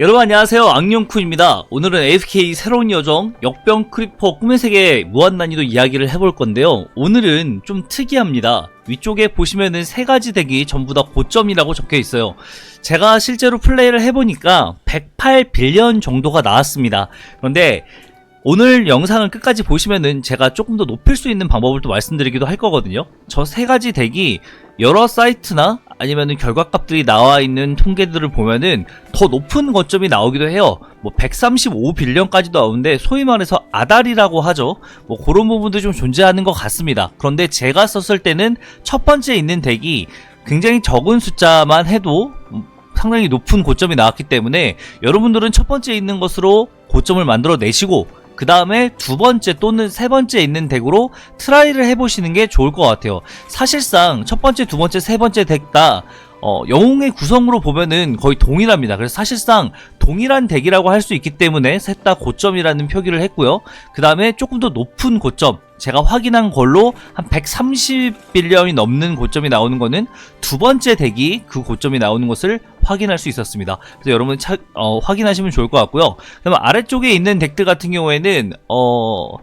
여러분 안녕하세요. 악령쿤입니다. 오늘은 AFK 새로운 여정 역병 크리퍼 꿈의 세계 무한난이도 이야기를 해볼 건데요. 오늘은 좀 특이합니다. 위쪽에 보시면은 세 가지 덱이 전부 다 고점이라고 적혀 있어요. 제가 실제로 플레이를 해보니까 108 빌리언 정도가 나왔습니다. 그런데 오늘 영상을 끝까지 보시면은 제가 조금 더 높일 수 있는 방법을 또 말씀드리기도 할 거거든요. 저 세 가지 덱이 여러 사이트나 아니면은 결과값들이 나와 있는 통계들을 보면은 더 높은 거점이 나오기도 해요. 뭐 135 빌런까지도 나오는데 소위 말해서 아다리라고 하죠. 뭐 그런 부분도 좀 존재하는 것 같습니다. 그런데 제가 썼을 때는 첫 번째 있는 덱이 굉장히 적은 숫자만 해도 상당히 높은 고점이 나왔기 때문에 여러분들은 첫 번째 있는 것으로 고점을 만들어 내시고 그 다음에 두 번째 또는 세 번째 있는 덱으로 트라이를 해보시는 게 좋을 것 같아요. 사실상 첫 번째, 두 번째, 세 번째 덱 다 어, 영웅의 구성으로 보면은 거의 동일합니다. 그래서 사실상 동일한 덱이라고 할 수 있기 때문에 셋 다 고점이라는 표기를 했고요. 그 다음에 조금 더 높은 고점, 제가 확인한 걸로 한 130빌리언이 넘는 고점이 나오는 거는 두 번째 덱이 그 고점이 나오는 것을 확인할 수 있었습니다. 그래서 여러분 차, 어, 확인하시면 좋을 것 같고요. 그다음 아래쪽에 있는 덱들 같은 경우에는 어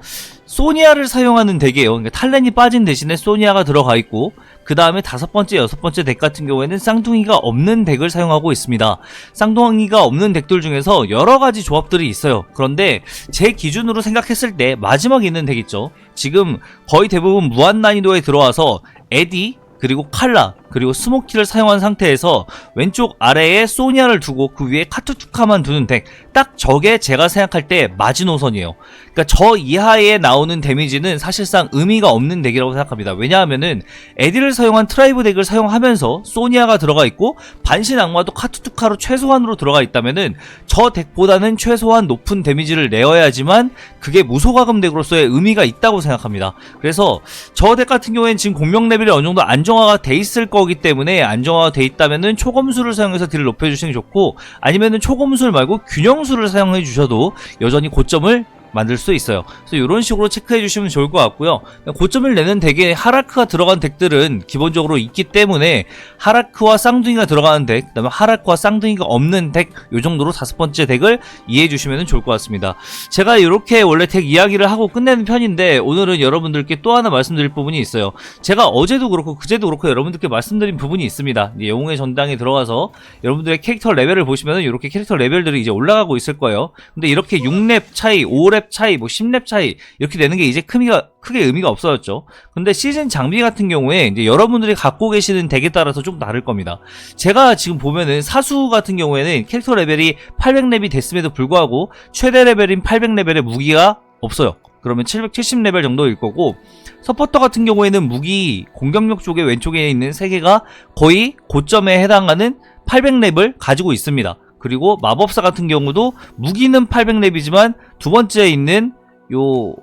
소니아를 사용하는 덱이에요. 그러니까 탈렌이 빠진 대신에 소니아가 들어가 있고 그 다음에 다섯 번째, 여섯 번째 덱 같은 경우에는 쌍둥이가 없는 덱을 사용하고 있습니다. 쌍둥이가 없는 덱들 중에서 여러 가지 조합들이 있어요. 그런데 제 기준으로 생각했을 때 마지막에 있는 덱 있죠. 지금 거의 대부분 무한 난이도에 들어와서 에디 그리고 칼라 그리고 스모키를 사용한 상태에서 왼쪽 아래에 소니아를 두고 그 위에 카투투카만 두는 덱. 딱 저게 제가 생각할 때 마지노선이에요. 그러니까 저 이하에 나오는 데미지는 사실상 의미가 없는 덱이라고 생각합니다. 왜냐하면은 에디를 사용한 트라이브 덱을 사용하면서 소니아가 들어가 있고 반신 악마도 카투투카로 최소한으로 들어가 있다면은 저 덱보다는 최소한 높은 데미지를 내어야지만 그게 무소가금 덱으로서의 의미가 있다고 생각합니다. 그래서 저 덱 같은 경우에는 지금 공명 레벨이 어느 정도 안정화가 돼 있을 거기 때문에 안정화가 돼 있다면은 초검수를 사용해서 딜을 높여주시는 게 좋고 아니면은 초검술 말고 균형수를 사용해 주셔도 여전히 고점을 만들 수 있어요. 그래서 이런 식으로 체크해 주시면 좋을 것 같고요. 고점을 내는 덱에 하라크가 들어간 덱들은 기본적으로 있기 때문에 하라크와 쌍둥이가 들어가는 덱, 그다음에 하라크와 쌍둥이가 없는 덱, 요 정도로 다섯 번째 덱을 이해해 주시면 좋을 것 같습니다. 제가 이렇게 원래 덱 이야기를 하고 끝내는 편인데 오늘은 여러분들께 또 하나 말씀드릴 부분이 있어요. 제가 어제도 그렇고 그제도 그렇고 여러분들께 말씀드린 부분이 있습니다. 영웅의 전당에 들어가서 여러분들의 캐릭터 레벨을 보시면은 이렇게 캐릭터 레벨들이 이제 올라가고 있을 거예요. 근데 이렇게 6렙 차이, 5렙 차이, 뭐 10렙 차이 이렇게 되는 게 이제 크미가 크게 의미가 없어졌죠. 근데 시즌 장비 같은 경우에 이제 여러분들이 갖고 계시는 덱에 따라서 좀 다를 겁니다. 제가 지금 보면은 사수 같은 경우에는 캐릭터 레벨이 800렙이 됐음에도 불구하고 최대 레벨인 800레벨의 무기가 없어요. 그러면 770레벨 정도일 거고 서포터 같은 경우에는 무기 공격력 쪽에 왼쪽에 있는 3개가 거의 고점에 해당하는 800렙을 가지고 있습니다. 그리고 마법사 같은 경우도 무기는 800렙이지만 두 번째에 있는 요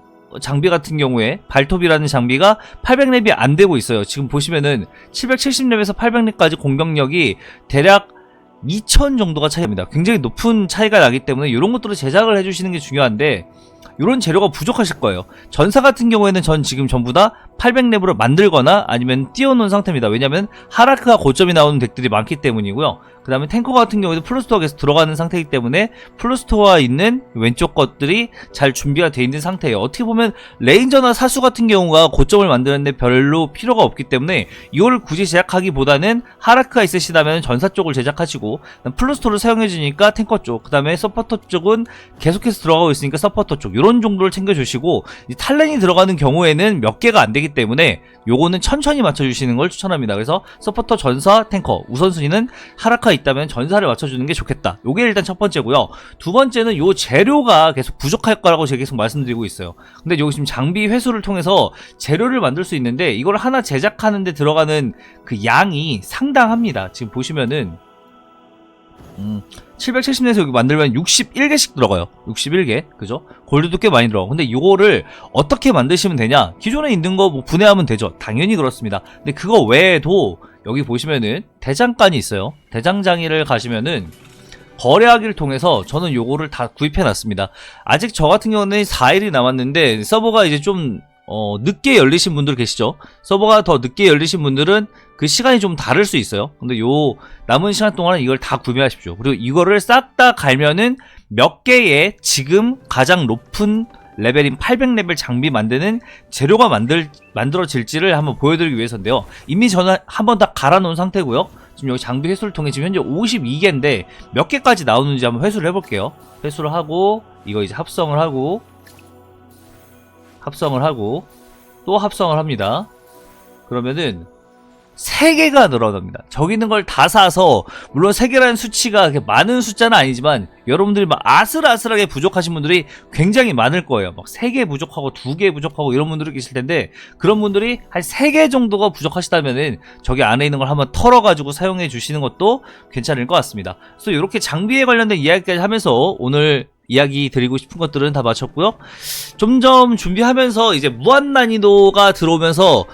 장비 같은 경우에 발톱이라는 장비가 800렙이 안 되고 있어요. 지금 보시면은 770렙에서 800렙까지 공격력이 대략 2000 정도가 차이납니다. 굉장히 높은 차이가 나기 때문에 이런 것들을 제작을 해주시는 게 중요한데 이런 재료가 부족하실 거예요. 전사 같은 경우에는 전 지금 전부 다 800렙으로 만들거나 아니면 띄워놓은 상태입니다. 왜냐면 하라크가 고점이 나오는 덱들이 많기 때문이고요. 그 다음에 탱커 같은 경우에도 플루스토어가 계속 들어가는 상태이기 때문에 플루스토어와 있는 왼쪽 것들이 잘 준비가 되어 있는 상태예요. 어떻게 보면 레인저나 사수 같은 경우가 고점을 만드는데 별로 필요가 없기 때문에 이걸 굳이 제작하기보다는 하라크가 있으시다면 전사 쪽을 제작하시고 플루스토어를 사용해주니까 탱커 쪽, 그 다음에 서포터 쪽은 계속해서 들어가고 있으니까 서포터 쪽 이런 정도를 챙겨주시고 탈렌이 들어가는 경우에는 몇 개가 안 되기 때문에 요거는 천천히 맞춰주시는 걸 추천합니다. 그래서 서포터 전사 탱커 우선순위는 하라카 있다면 전사를 맞춰주는 게 좋겠다. 요게 일단 첫 번째고요. 두 번째는 요 재료가 계속 부족할 거라고 제가 계속 말씀드리고 있어요. 근데 여기 지금 장비 회수를 통해서 재료를 만들 수 있는데 이걸 하나 제작하는데 들어가는 그 양이 상당합니다. 지금 보시면은 음, 770에서 여기 만들면 61개씩 들어가요. 61개. 그죠? 골드도 꽤 많이 들어가고. 근데 이거를 어떻게 만드시면 되냐? 기존에 있는 거 뭐 분해하면 되죠. 당연히 그렇습니다. 근데 그거 외에도 여기 보시면은 대장간이 있어요. 대장장이를 가시면은 거래하기를 통해서 저는 요거를 다 구입해 놨습니다. 아직 저 같은 경우는 4일이 남았는데 서버가 이제 좀 어, 늦게 열리신 분들 계시죠? 서버가 더 늦게 열리신 분들은 그 시간이 좀 다를 수 있어요. 근데 요 남은 시간 동안은 이걸 다 구매하십시오. 그리고 이거를 싹 다 갈면은 몇 개의 지금 가장 높은 레벨인 800레벨 장비 만드는 재료가 만들, 만들어질지를 한번 보여드리기 위해서인데요. 이미 저는 한번 다 갈아놓은 상태고요. 지금 여기 장비 회수를 통해 지금 현재 52개인데 몇 개까지 나오는지 한번 회수를 해볼게요. 회수를 하고 이거 이제 합성을 하고 합성을 하고 또 합성을 합니다. 그러면은 3개가 늘어납니다. 저기 있는 걸 다 사서 물론 3개라는 수치가 많은 숫자는 아니지만 여러분들이 막 아슬아슬하게 부족하신 분들이 굉장히 많을 거예요. 막 3개 부족하고 2개 부족하고 이런 분들이 계실 텐데 그런 분들이 한 3개 정도가 부족하시다면은 저기 안에 있는 걸 한번 털어 가지고 사용해 주시는 것도 괜찮을 것 같습니다. 그래서 이렇게 장비에 관련된 이야기까지 하면서 오늘 이야기 드리고 싶은 것들은 다 마쳤고요. 점점 준비하면서 이제 무한 난이도가 들어오면서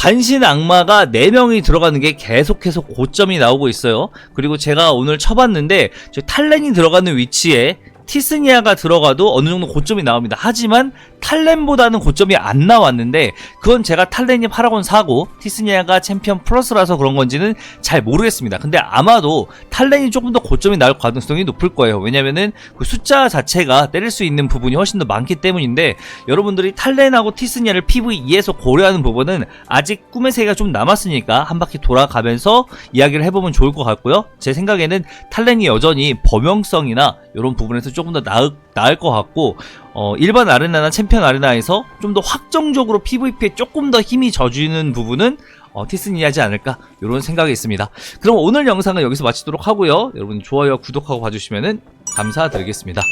반신 악마가 4명이 들어가는 게 계속해서 고점이 나오고 있어요. 그리고 제가 오늘 쳐봤는데 저 탈렌이 들어가는 위치에 티스니아가 들어가도 어느 정도 고점이 나옵니다. 하지만 탈렌보다는 고점이 안 나왔는데 그건 제가 탈렌이 파라곤 사고 티스니아가 챔피언 플러스라서 그런 건지는 잘 모르겠습니다. 근데 아마도 탈렌이 조금 더 고점이 나올 가능성이 높을 거예요. 왜냐면은 그 숫자 자체가 때릴 수 있는 부분이 훨씬 더 많기 때문인데 여러분들이 탈렌하고 티스니아를 PVE에서 고려하는 부분은 아직 꿈의 세계가 좀 남았으니까 한 바퀴 돌아가면서 이야기를 해보면 좋을 것 같고요. 제 생각에는 탈렌이 여전히 범용성이나 이런 부분에서 조금 더 나을, 나을 것 같고 어, 일반 아레나나 챔피언 아레나에서 좀 더 확정적으로 PVP에 조금 더 힘이 져주는 부분은 어, 티스니하지 않을까 이런 생각이 있습니다. 그럼 오늘 영상은 여기서 마치도록 하고요. 여러분 좋아요, 구독하고 봐주시면 감사드리겠습니다.